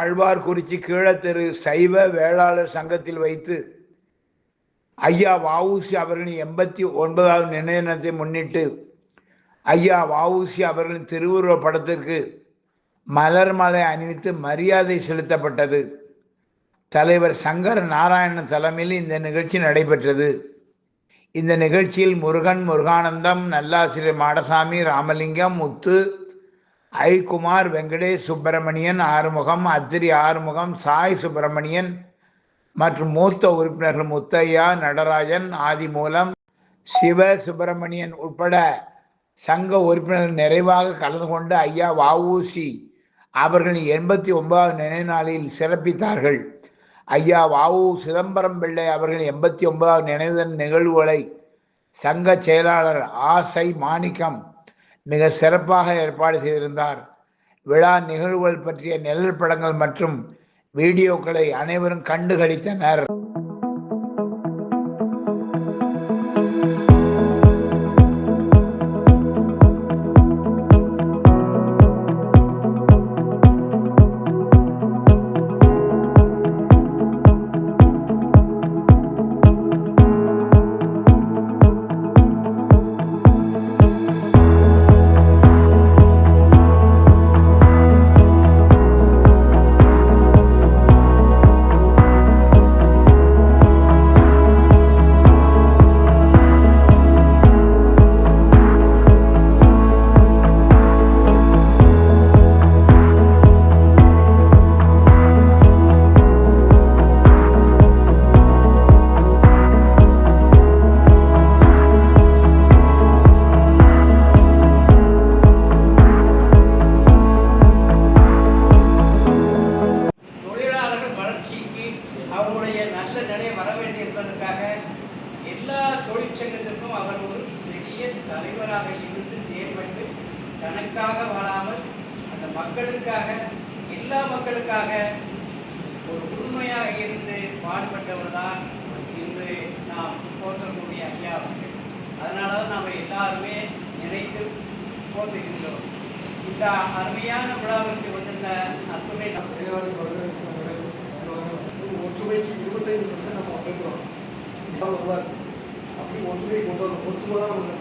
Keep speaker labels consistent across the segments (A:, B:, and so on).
A: ஆழ்வார்குறிச்சி கீழத்தெரு சைவ வேளாளர் சங்கத்தில் வைத்து ஐயா வஉசி அவர்களின் எண்பத்தி ஒன்பதாவது நினைவு முன்னிட்டு ஐயா வஉசி அவர்களின் திருவுருவ படத்திற்கு மலர் மாலை அணிவித்து மரியாதை செலுத்தப்பட்டது. தலைவர் சங்கர் நாராயணன் தலைமையில் இந்த நிகழ்ச்சி நடைபெற்றது. இந்த நிகழ்ச்சியில் முருகன் முருகானந்தம் நல்லாசிரியர் மாடசாமி ராமலிங்கம் முத்து ஐகுமார் வெங்கடேஷ் சுப்பிரமணியன் ஆறுமுகம் அத்திரி ஆறுமுகம் சாய் சுப்பிரமணியன் மற்றும் மூத்த உறுப்பினர்கள் முத்தையா நடராஜன் ஆதிமூலம் சிவ சுப்பிரமணியன் உட்பட சங்க உறுப்பினர்கள் நிறைவாக கலந்து கொண்டு ஐயா வஉசி அவர்களின் எண்பத்தி ஒன்பதாவது நினைவு நாளில் சிறப்பித்தார்கள். ஐயா வாவு சிதம்பரம் பிள்ளை அவர்களின் எண்பத்தி ஒன்பதாவது நினைவு நிகழ்வுகளை சங்க செயலாளர் ஆசை மாணிக்கம் மிக சிறப்பாக ஏற்பாடு செய்திருந்தார். விழா நிகழ்வுகள் பற்றிய நிழல் படங்கள் மற்றும் வீடியோக்களை அனைவரும் கண்டு
B: மக்களுக்காக எல்லா மக்களுக்காக ஒரு உண்மையாக இருந்து பாடுபட்டவர் தான் இன்று நாம் போற்றக்கூடிய ஐயா அவர்கள். அதனால தான் நாம் எல்லாருமே நினைத்து போற்றுகின்றோம். இந்த அருமையான விழாவிற்கு வந்திருந்த அத்துணை நம்
C: ஒற்றுமைக்கு இருபத்தைந்து பர்சன்ட் நம்ம வந்துருக்கிறோம் அப்படி ஒற்றுமை கொண்டு வரும் ஒற்றுமை தான் நம்ம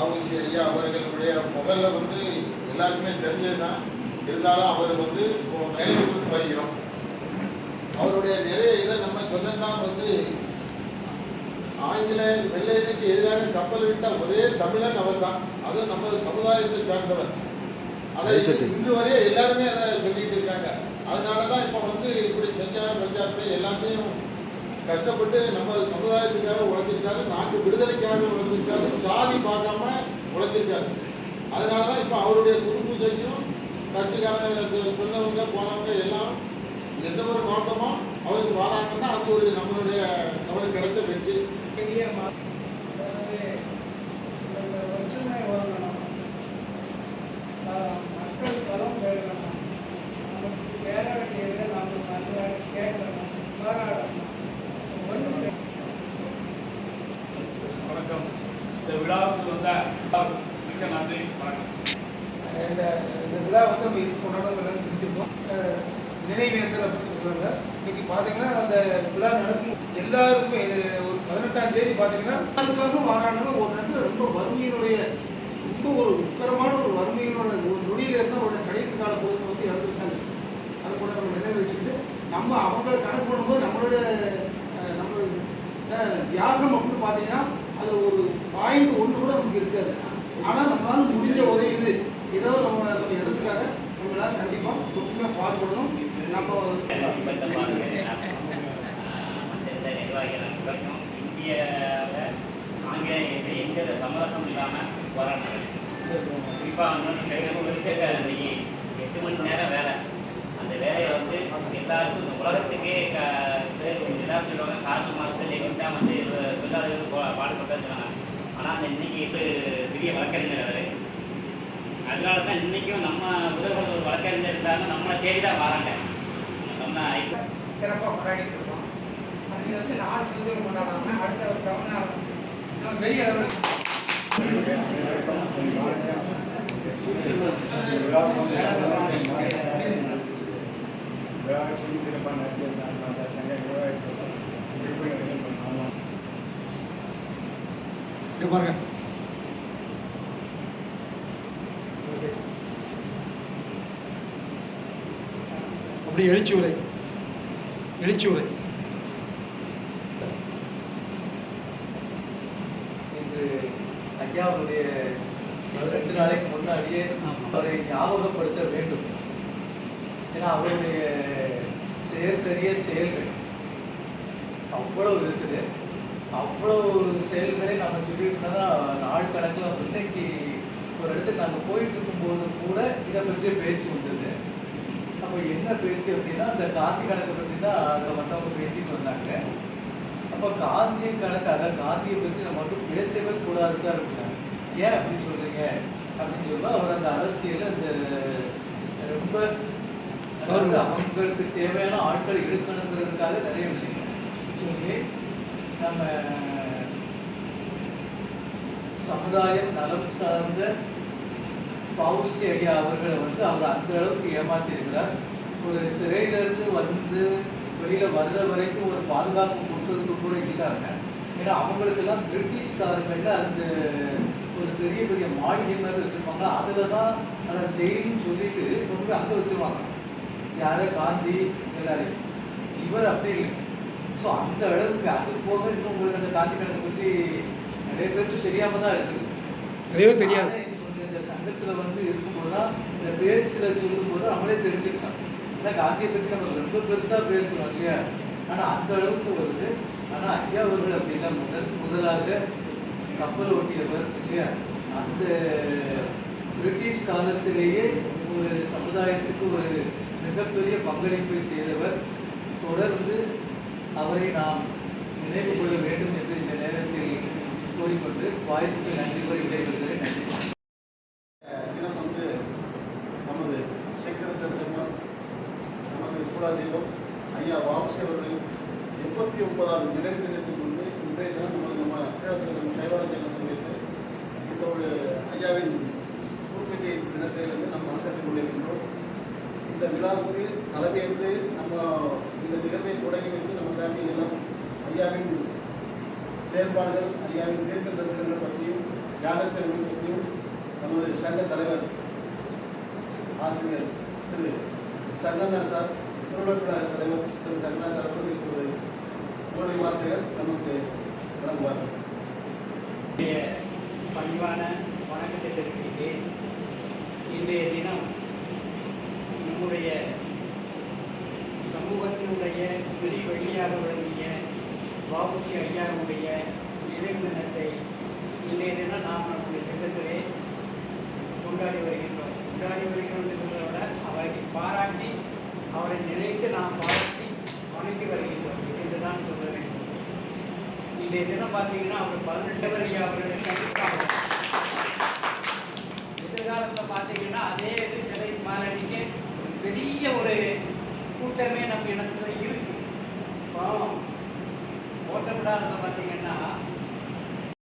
D: வஉசி ஐயா அவர்களுடைய முதல்ல வந்து எல்லாருக்குமே தெரிஞ்சது தான் இருந்தாலும் அவர் வந்து இப்போ நினைவு கூர்ந்து வருகிறோம் அவருடைய நிறைய இதை நம்ம சொன்னா வந்து ஆங்கில வெள்ளையனுக்கு எதிராக கப்பல் விட்ட ஒரே தமிழன் அவர்தான். அதுவும் நமது சமுதாயத்தை சார்ந்தவர். அதை இன்று வரைய எல்லாருமே அதை சொல்லிட்டு இருக்காங்க. அதனால தான் இப்போ வந்து இப்படி செஞ்சார பஞ்சாயத்து எல்லாத்தையும் கஷ்டப்பட்டு நம்ம சமுதாயத்துக்காக உழைச்சிருக்காரு நாட்டு விடுதலைக்காக உழைச்சிருக்காரு பார்க்காம உழைச்சிருக்காரு. அதனால தான் இப்போ அவருடைய குடும்பத்தையும் பூஜைக்கும் கட்சிக்காரங்க சொன்னவங்க போனவங்க எல்லாம் எந்த ஒரு நோக்கமோ அவருக்கு வராங்கன்னா அது ஒரு நம்மளுடைய அவருக்கு கிடைச்ச வெற்றி.
B: இந்த
E: இந்த
C: விழா வந்து நம்ம இது கொண்டாடுறோம் தெரிஞ்சிருக்கோம் நினைவேந்தல் அப்படின்னு சொல்கிறாங்க இன்னைக்கு பார்த்தீங்கன்னா அந்த விழா நடக்கும். எல்லாருக்குமே ஒரு பதினெட்டாம் தேதி பார்த்தீங்கன்னா அதுக்காக மாறானது ஒரு நேரத்தில் ரொம்ப வறுமையினுடைய ரொம்ப ஒரு உக்கரமான ஒரு வறுமையினோட ஒரு நொடியில இருந்து அவருடைய கடைசி கால பொழுது வந்து இறந்துருக்காங்க. அது கூட நம்ம நினைவு வச்சுக்கிட்டு நம்ம அவங்கள கணக்கு பண்ணும்போது நம்மளோட நம்மளோட தியாகம் அப்படின்னு பார்த்தீங்கன்னா அது ஒரு பாயிண்ட் ஒன்று கூட நமக்கு இருக்காது ஆனால் நம்மளால முடிஞ்ச உதவி இது ஏதோ நம்ம நம்ம இடத்துக்காக நம்ம எல்லாரும் கண்டிப்பாக ஒற்றுமையாக பாடுபடணும் நம்ம
F: மற்ற நிர்வாகிகள் அனைவருக்கும் இந்தியாவில் ஆங்கிலேயத்தை எந்த சமரசம் இல்லாமல் போராடினாங்க குறிப்பாக வந்து இன்னைக்கு எட்டு மணி நேரம் வேலை அந்த வேலையை வந்து எல்லாருக்கும் இந்த உலகத்துக்கே க பேர் எல்லாரும் சொல்லுவாங்க காற்று மாதத்தில் எங்கிட்ட வந்து தொழிலாளர்கள் பா- ஆனால் அந்த இன்னைக்கு பெரிய வழக்கறிஞர் அவர் அதனால தான் இன்றைக்கும் நம்ம உறவுகள் ஒரு வழக்கறிஞர் நம்மளை தேடி தான் வராங்க. நம்ம
B: சிறப்பாக கொண்டாடிட்டு இருக்கோம். அது
G: வந்து நாடு சுதந்திரம் கொண்டாடாம அடுத்த ஒரு தமிழ்நாடு நம்ம பெரிய அளவில்
H: இங்க பாருங்க. அப்படி எழுச்சி உரை. எழுச்சி உரை.
I: இன்று ஐயாவுடைய ரெண்டு நாளைக்கு முன்னாடியே அவரை ஞாபகப்படுத்த வேண்டும். ஏன்னா அவருடைய செயற்கரிய செயல்கள் அவ்வளவு இருக்குது. அவ்வளவு செயல்களை நம்ம சொல்லிட்டு நாள் கணக்கில் வந்து இன்னைக்கு ஒரு இடத்துக்கு நாங்கள் போயிட்டு இருக்கும்போது கூட இதை பற்றிய பேச்சு வந்தது அப்போ என்ன பேச்சு அப்படின்னா அந்த காந்தி கணக்கை பற்றி தான் அங்கே மற்றவங்க பேசிட்டு வந்தாங்க. அப்போ காந்தி கணக்கு அதை காந்தியை பற்றி நம்ம மட்டும் பேசவே கூடாது சார் அப்படின்னாங்க ஏன் அப்படின்னு சொல்றீங்க? அப்படின்னு சொல்லும்போது அவர் அந்த அரசியல் அந்த ரொம்ப அதாவது அவங்களுக்கு தேவையான ஆட்கள் எடுக்கணுங்கிறதுக்காக நிறைய விஷயங்கள். சொல்லி நம்ம சமுதாயம் நலம் சார்ந்த பவுசி ஐயா அவர்களை வந்து அவர் அந்த அளவுக்கு ஏமாத்தி இருக்கிறார் ஒரு சிறையில இருந்து வந்து வெளியில வர்ற வரைக்கும் ஒரு பாதுகாப்பு கொடுக்கறதுக்கு கூட இல்லாம ஏன்னா அவங்களுக்கெல்லாம் பிரிட்டிஷ்காரங்கள்ல அந்த ஒரு பெரிய பெரிய மாளிகை மாதிரி வச்சிருப்பாங்க. அதுல தான் அதை ஜெயில்னு சொல்லிட்டு போய் அங்க வச்சிருவாங்க. யாரு? காந்தி எல்லாரையும். இவர் அப்படி இல்லை. ஸோ அந்த அளவுக்கு அது போக இன்னும் உங்களுக்கு அந்த காந்தி கணக்கு பற்றி நிறைய பேருக்கு தெரியாம தான் இருக்குது.
H: நிறைய தெரியாது.
I: ஆனா, வந்து இருக்கும்போது தான் இந்த பேச்சில் சொல்லும்போது அவனே தெரிஞ்சுக்கிட்டான் எனக்கு ஆகிய பற்றி நம்ம ரொம்ப பெருசாக பேசுறோம் இல்லையா? ஆனால் அந்த அளவுக்கு வருது. ஆனால் ஐயா அவர்கள் அப்படின்னா முதல் முதலாக கப்பல் ஓட்டியவர் இல்லையா? அந்த பிரிட்டிஷ் காலத்திலேயே ஒரு சமுதாயத்துக்கு ஒரு மிகப்பெரிய பங்களிப்பை செய்தவர். தொடர்ந்து அவரை நாம் நினைவு கொள்ள வேண்டும் என்று இந்த நேரத்தில் கூறிக்கொண்டு வாய்ப்புக்கு நன்றி கூறி விடைபெறுகிறேன் நன்றி
J: தினம் வந்து நமது சேகரத்தன் செல்வம் நமது ஐயா வாபசி அவர்கள் எண்பத்தி ஒன்பதாவது நினைவு தினத்துக்கு முன்பு இன்றைய தினம் நமது நம்ம கீழத்தில் சைவான ஜங்கத்தில் வைத்து இந்த ஒரு ஐயாவின் பூர்வீகை தினத்தை வந்து நம்ம அனுசரித்துக் கொண்டிருக்கின்றோம். இந்த விழாவுக்கு தலைமையேற்று நம்ம இந்த நிகழ்வை தொடங்கி வைத்து நம்ம தாண்டி எல்லாம் ஐயாவின் செயல்பாடுகள் ஐயாவின் தீர்க்க தரிசனங்கள் பற்றியும் தியாகச்செல்வம் பற்றியும் நமது சங்க தலைவர் ஆசிரியர் திரு சங்கண்ணா சார் திருவிழா தலைவர் திரு சங்கண்ணா அவர்கள் இப்போது வார்த்தைகள் நமக்கு வழங்குவார்கள்
B: என்னுடைய பணிவான வணக்கத்தை தெரிவிக்கிறேன் இன்றைய தினம் நம்முடைய சமூகத்தினுடைய விரி வெள்ளியாக விளங்கிய வாபுசி ஐயாவுடைய நினைவு தினத்தை இன்றைய தினம் நாம் நம்முடைய திட்டத்திலே கொண்டாடி வருகின்றோம். கொண்டாடி வருகிறோம் என்று சொல்வதை விட அவரை பாராட்டி அவரை நினைத்து நாம் பாராட்டி வணங்கி வருகின்றோம் என்றுதான் சொல்ல வேண்டும். இன்றைய தினம் பார்த்தீங்கன்னா அவர் பதினெட்டு ஐயா அவர்களை கண்டிப்பாக எதிர்காலத்தில் பார்த்தீங்கன்னா அதே இது சிலை மாரடிக்க பெரிய ஒரு கூட்டமே நம்ம இடத்துல இருக்கு. பாவம். ஓட்ட பார்த்தீங்கன்னா